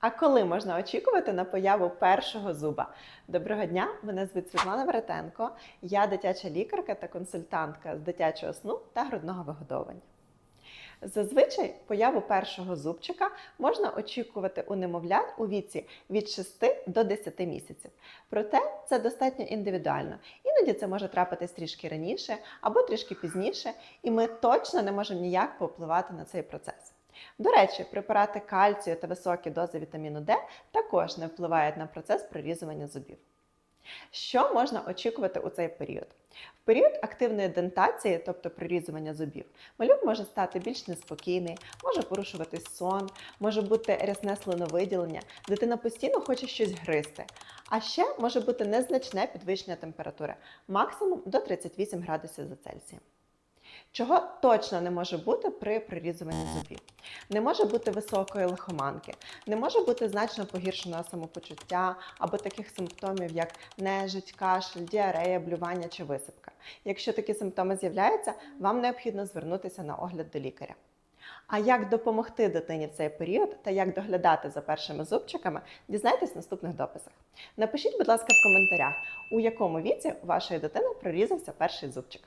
А коли можна очікувати на появу першого зуба? Доброго дня, мене звуть Світлана Веретенко. Я дитяча лікарка та консультантка з дитячого сну та грудного вигодовування. Зазвичай появу першого зубчика можна очікувати у немовлят у віці від 6 до 10 місяців. Проте це достатньо індивідуально. Іноді це може трапитись трішки раніше або трішки пізніше, і ми точно не можемо ніяк повпливати на цей процес. До речі, препарати кальцію та високі дози вітаміну Д також не впливають на процес прорізування зубів. Що можна очікувати у цей період? В період активної дентації, тобто прорізування зубів, малюк може стати більш неспокійний, може порушуватись сон, може бути рясне слиновиділення, дитина постійно хоче щось гризти. А ще може бути незначне підвищення температури, максимум до 38 градусів за Цельсієм. Чого точно не може бути при прирізуванні зубів? Не може бути високої лихоманки, не може бути значно погіршеного самопочуття або таких симптомів, як нежить, кашель, діарея, блювання чи висипка. Якщо такі симптоми з'являються, вам необхідно звернутися на огляд до лікаря. А як допомогти дитині в цей період та як доглядати за першими зубчиками, дізнайтесь в наступних дописах. Напишіть, будь ласка, в коментарях, у якому віці у вашої дитини прорізався перший зубчик.